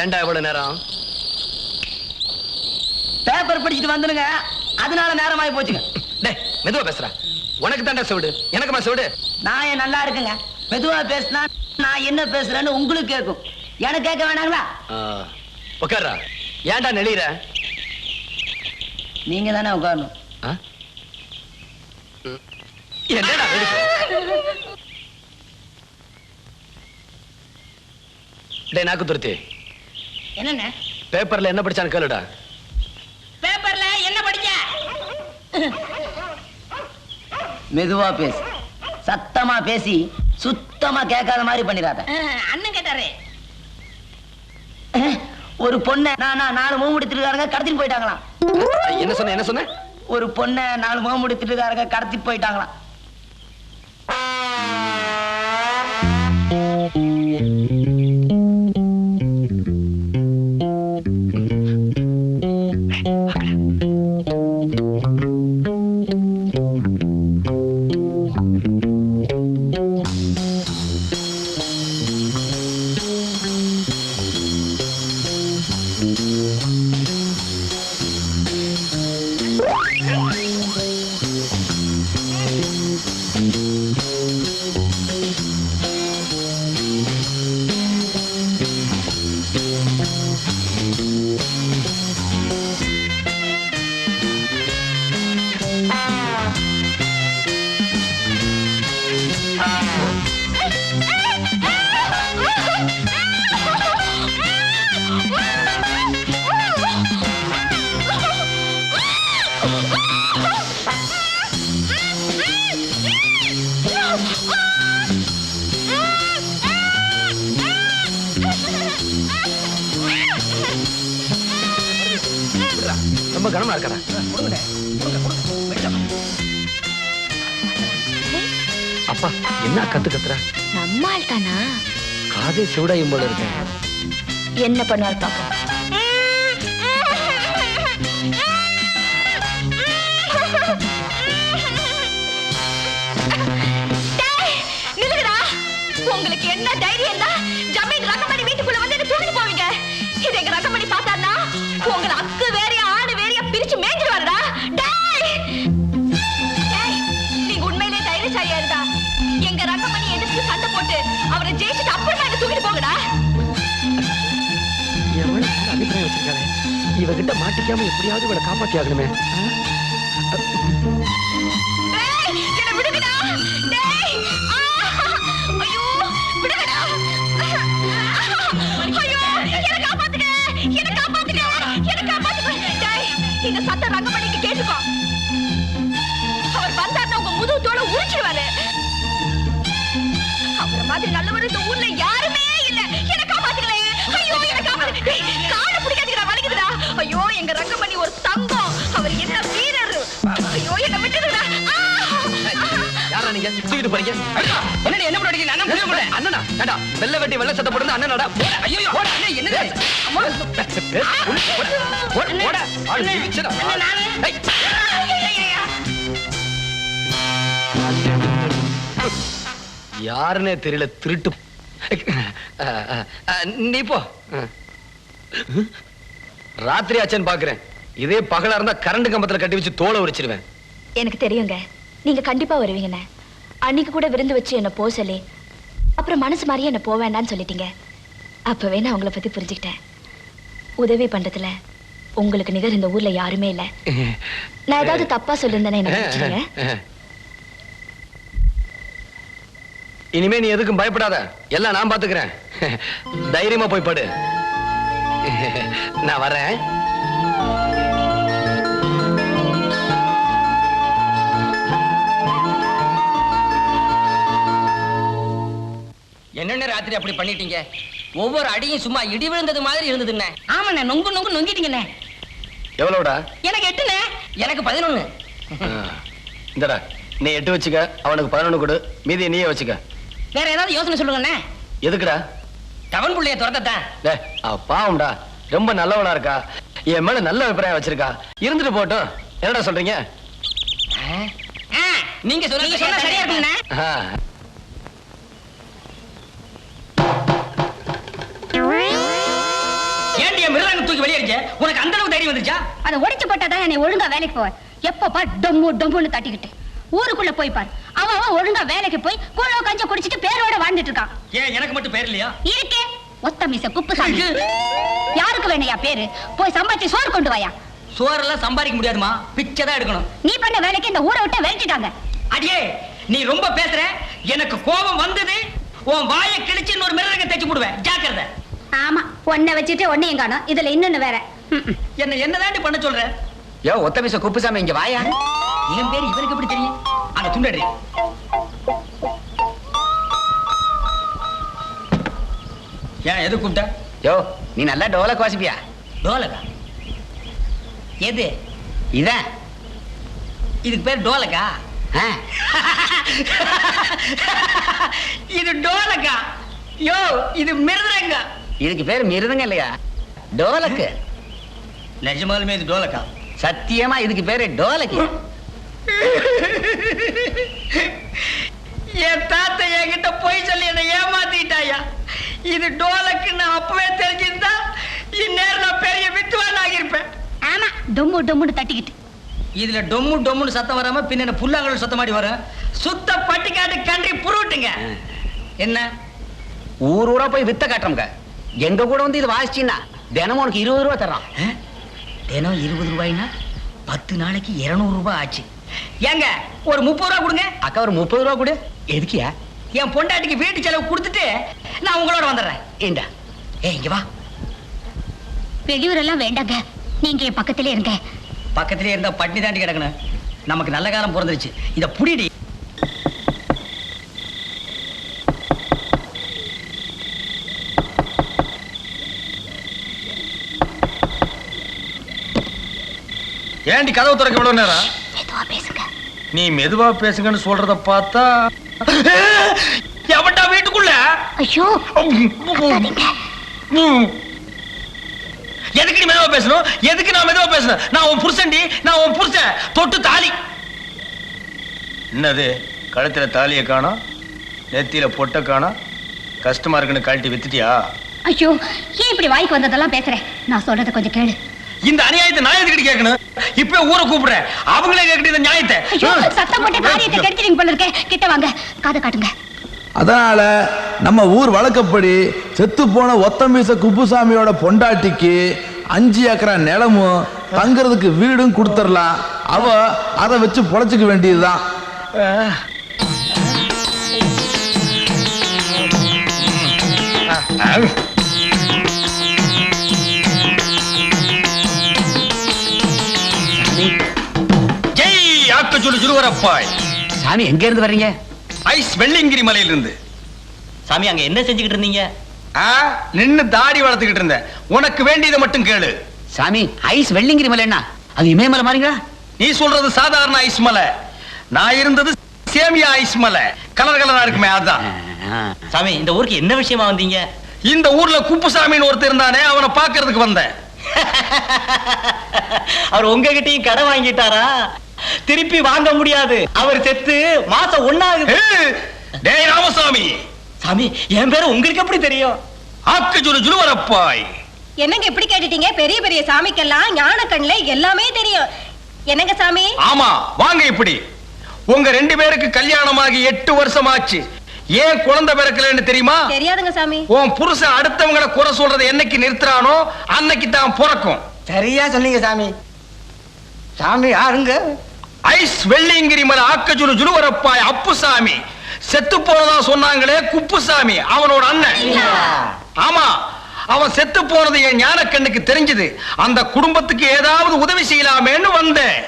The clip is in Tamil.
ஏன்டா இவ்வளவு நேரம்? பேப்பர் படிச்சுட்டு வந்துருங்க அதனால நேரமாயி போச்சுங்க. டேய் மெதுவா பேசுறா. உனக்கு தான்டா செவிடு. எனக்குமா செவிடு? நான் ஏன் நல்லா இருக்குங்க? மெதுவா பேசினா நான் என்ன பேசுறேன்னு உங்களுக்கு கேட்கும். எனக்கு கேட்க வேணாங்களா? ஆ, உட்கார்றா ஏன்டா நெளியிற? நீங்க தானே உட்காரணும். என்னடா? டேய் நாக்கு துருத்தி. என்னென்ன பேப்பர்ல என்ன படிச்சான்னு கேளுடா. பேப்பர்ல என்ன படிச்ச மெதுவா பேசு. சத்தமா பேசி சுத்தமா கேட்காத மாதிரி பண்ணிடாத. அண்ணன் கேட்டாரு. ஒரு பொண்ணை நான் நாலு மூணு முடித்திருக்காருங்க கடத்திட்டு போயிட்டாங்களாம். என்ன சொன்ன என்ன சொன்ன? ஒரு பொண்ணை நாலு மூணு முடித்திருக்காருங்க கடத்திட்டு போயிட்டாங்களாம். ரொம்ப கனமா இருக்கடா அப்பா என்ன கத்து கத்துற? நம்மால் தானா காதே செவிடாயும் போல இருக்கேன் என்ன பண்ணுவார் பாப்போம். உங்களுக்கு என்ன தைரியம்? அபிப்பிராயம் வச்சிருக்காரு இவகிட்ட மாட்டிக்காம எப்படியாவது இவளை காப்பாத்தி ஆகணுமே. இந்த ரங்கமணிக்கு கேட்டுக்கோ. அவர் வந்தாருன்னா உங்க முதுகு தோலை அவரை மாதிரி நல்லவர் இந்த ஊர்ல யாருமே இல்ல. ஐயோ, எங்க ரங்கமணி ஒரு தங்கம். அவர் என்ன வீரர். ஐயோ என்ன விட்டுடுடா ஆ! யாரா நீங்க? தூக்கிட்டு போறீங்க. என்னடி என்ன பண்ணுறீங்க அண்ணன் முடிவு பண்ண அண்ணனா? ஏண்டா வெள்ளை வெட்டி வெள்ளை சட்டை போடுறது அண்ணனடா? ஐயோ ஓட அண்ணே என்ன அம்மா. ஓட ஓட ஆள். யாருன்னே தெரியல திருட்டு நீ போ. ராத்திரி ஆச்சேன்னு பாக்குறேன். இதே பகலா இருந்தா கரண்ட் கம்பத்துல கட்டி வச்சு தோலை உரிச்சிருவேன். எனக்கு தெரியுங்க. நீங்க கண்டிப்பா வருவீங்கண்ணே அன்னைக்கு கூட விருந்து வச்சு என்ன போக சொல்லி அப்புறம் மனசு மாதிரியே என்ன போக வேண்டாம்னு சொல்லிட்டீங்க. அப்பவே நான் உங்களை பத்தி புரிஞ்சுக்கிட்டேன். உதவி பண்றதுல உங்களுக்கு நிகர் இந்த ஊர்ல யாருமே இல்ல. நான் ஏதாவது தப்பா சொல்லியிருந்தேனே என்ன இனிமே நீ எதுக்கும் பயப்படாத. எல்லாம் நான் பாத்துக்கிறேன். தைரியமா போய் படு. நான் வரேன் என்னென்ன ராத்திரி அப்படி பண்ணிட்டீங்க? ஒவ்வொரு அடியும் சும்மா இடி விழுந்தது மாதிரி இருந்ததுண்ணே ஆமாண்ணே நொங்கு நொங்கு நொங்கிட்டீங்கண்ணே. எவ்வளவுடா? எனக்கு எட்டுண்ணே. எனக்கு பதினொன்னு. இந்தடா நீ எட்டு வச்சுக்க அவனுக்கு பதினொன்று கொடு மீதியை நீயே வச்சுக்க. வேற ஏதாவது யோசனை சொல்லுங்கண்ணே. எதுக்குடா? டவன் புள்ளைய துரத்தத்தான் டே அவ பாவம்டா. ரொம்ப நல்லவளா இருக்கா. என் மேல நல்ல அபிப்பிராயம் வச்சிருக்கா. இருந்துட்டு போட்டும். என்னடா சொல்றீங்க? நீங்க சொன்னது சொன்னா சரியா இருக்குண்ணே. ஆ, ஏன்டி என் மிருதங்க தூக்கி வெளியே இருக்க உனக்கு அந்த அளவுக்கு தைரியம் வந்துச்சா அதை உடைச்சு போட்டாதான் என்னை ஒழுங்கா வேலைக்கு போவேன். எப்ப பார் டொம்மு டொம்முன்னு தட்டிக்கிட்டு. ஊருக்குள்ள போய் பார். அவன் அவன் ஒழுங்கா வேலைக்கு போய் கூழோ வாழ்ந்துட்டு இருக்கான் ஏன் எனக்கு மட்டும் பேர் இல்லையா? இருக்கே. ஒத்த மீச குப்புசாமி. யாருக்கு வேணையா பேரு? போய் சம்பாதிச்சு சோறு கொண்டு வாயா. சோறெல்லாம் சம்பாதிக்க முடியாதுமா பிச்சை தான் எடுக்கணும். நீ பண்ண வேலைக்கு இந்த ஊரை விட்டு விரட்டிட்டாங்க அடியே நீ ரொம்ப பேசுற. எனக்கு கோபம் வந்தது. உன் வாயை கிழிச்சு இன்னொரு மிருதங்க தைச்சு போடுவேன். ஜாக்கிரதை. ஆமா ஒன்ன வச்சுட்டு ஒன்னையும் காணும். இதுல இன்னொன்னு வேற. என்ன என்னதாண்டி பண்ண சொல்ற? யோ ஒத்த மீச குப்புசாமி இங்க வாயா. என் பேர் இவருக்கு எப்படி தெரியும்? அந்த துண்டடி. ஏன் எது கூப்பிட்ட? யோ நீ நல்லா டோலக் வாசிப்பியா டோலகா எது? இதான். இதுக்கு பேர் டோலகா இது டோலகா யோ இது மிருதங்க இதுக்கு பேர் மிருதுங்க இல்லையா? டோலக்கு. நிஜமாலுமே இது டோலக்கா. சத்தியமா இதுக்கு பேரு டோலக்கு. என் தாத்தா என்கிட்ட போய் சொல்லி என்னை ஏமாத்திட்டாயா? இது டோலக்குன்னு அப்பவே தெரிஞ்சிருந்தா இந்நேரம் நான் பெரிய வித்துவான் ஆகியிருப்பேன் ஆமா டொம்மு டொம்முன்னு தட்டிக்கிட்டு. இதுல டொம்மு டொம்முன்னு சத்தம் வராம பின்ன என்ன புல்லாங்கல் சத்தம் மாடி வரும். சுத்த பட்டிக்காட்டு கன்றி புருட்டுங்க. என்ன? ஊர் ஊரா போய் வித்த காட்டுறோம்ங்க. எங்க கூட வந்து இது வாசிச்சின்னா தினமும் உனக்கு இருபது ரூபா தர்றான். ஆ? தினம் இருபது ரூபாய்னா பத்து நாளைக்கு இருநூறு ரூபாய் ஆச்சு. ஏங்க ஒரு முப்பது ரூபா கொடுங்க. அக்கா ஒரு முப்பது ரூபா கொடு. எதுக்கியா? என் பொண்டாட்டிக்கு வீட்டு செலவு கொடுத்துட்டு நான் உங்களோட வந்துடுறேன். ஏண்டா? ஏய் இங்க வா. வெளியூரெல்லாம் வேண்டாங்க. நீங்க என் பக்கத்திலே இருங்க. பக்கத்திலே இருந்தா பட்டினி தாண்டி கிடக்கணும். நமக்கு நல்ல காலம் பிறந்துருச்சு. இத புடிடி. ஏண்டி கதவு திறக்க இவ்வளவு நேரம்? மெதுவா பேசுங்க. நீ மெதுவா பேசுங்கன்னு சொல்றத பார்த்தா எவன்டா வீட்டுக்குள்ள? ஐயோ. எதுக்கு நீ மெதுவா பேசணும்? எதுக்கு நான் மெதுவா பேசணும்? நான் உன் புருஷன்டி நான் உன் புருஷன் தொட்டு தாலி. என்னது? கழுத்துல தாலியை காணோம்? நெத்தியில பொட்டை காணோம்? கஷ்டமா இருக்குன்னு கழட்டி வித்துட்டியா? ஐயோ ஏன் இப்படி வாய்க்கு வந்ததெல்லாம் பேசுறேன் நான் சொல்றத கொஞ்சம் கேளு. இந்த அநியாயத்தை நான் எதுக்கிட்டு கேட்கணும்? இப்ப ஊரை கூப்பிடுறேன் அவங்களே கேட்கிட்டு இந்த நியாயத்தை. சத்தம் போட்டு காரியத்தை கெடுத்துறீங்க போல கிட்ட வாங்க. காதை காட்டுங்க. அதனால நம்ம ஊர் வழக்கப்படி செத்து போன ஒத்தமீச குப்புசாமியோட பொண்டாட்டிக்கு அஞ்சு ஏக்கரா நிலமும் தங்குறதுக்கு வீடும் கொடுத்துடலாம். அவ அதை வச்சு பொழைச்சிக்க வேண்டியதுதான். சுருவரப்பாய் சாமி எங்க இருந்து வர்றீங்க? ஐஸ் வெள்ளிங்கிரி மலையிலிருந்து. சாமி அங்க என்ன செஞ்சுக்கிட்டு இருந்தீங்க? நின்னு தாடி வளர்த்துக்கிட்டு இருந்தேன். உனக்கு வேண்டியதை மட்டும் கேளு. சாமி ஐஸ் வெள்ளிங்கிரி மலை என்ன? அது இமயமலை மாறிங்களா நீ சொல்றது சாதாரண ஐஸ் மலை. நான் இருந்தது சேமியா ஐஸ் மலை. கலர் கலரா இருக்குமே அதான். சாமி இந்த ஊருக்கு என்ன விஷயமா வந்தீங்க? இந்த ஊர்ல குப்புசாமின்னு ஒருத்தர் இருந்தானே அவனை பார்க்கிறதுக்கு வந்தேன். அவர் உங்ககிட்டயும் கடை வாங்கிட்டாரா? திருப்பி வாங்க முடியாது. அவர் செத்து மாசம் ஏய், டேய் ராமசாமி. சாமி என் பேரு உங்களுக்கு எப்படி தெரியும்? ஆக்கு ஜுரு ஜுருவரப்பாய் என்னங்க இப்படி கேட்டுட்டீங்க? பெரிய பெரிய சாமிக்கெல்லாம் ஞான கண்ணுல எல்லாமே தெரியும். என்னங்க சாமி? ஆமா வாங்க இப்படி. உங்க ரெண்டு பேருக்கு கல்யாணமாகி எட்டு வருஷம் ஆச்சு ஏன் குழந்தை பிறக்கலன்னு தெரியுமா? தெரியாதுங்க சாமி. உன் புருஷன் அடுத்தவங்களை குறை சொல்றதை என்னைக்கு நிறுத்துறானோ அன்னைக்கு தான் பிறக்கும். சரியா சொன்னீங்க சாமி. சாமி யாருங்க ஐஸ் வெள்ளியங்கிரி மலை ஆக்கஜுரு ஜுலுவரப்பாய் அப்புசாமி. செத்து போனதா சொன்னாங்களே குப்புசாமி அவனோட அண்ணன். ஆமா அவன் செத்து போனது என் ஞானக்கண்ணுக்கு தெரிஞ்சது. அந்த குடும்பத்துக்கு ஏதாவது உதவி செய்யலாமேன்னு வந்தேன்.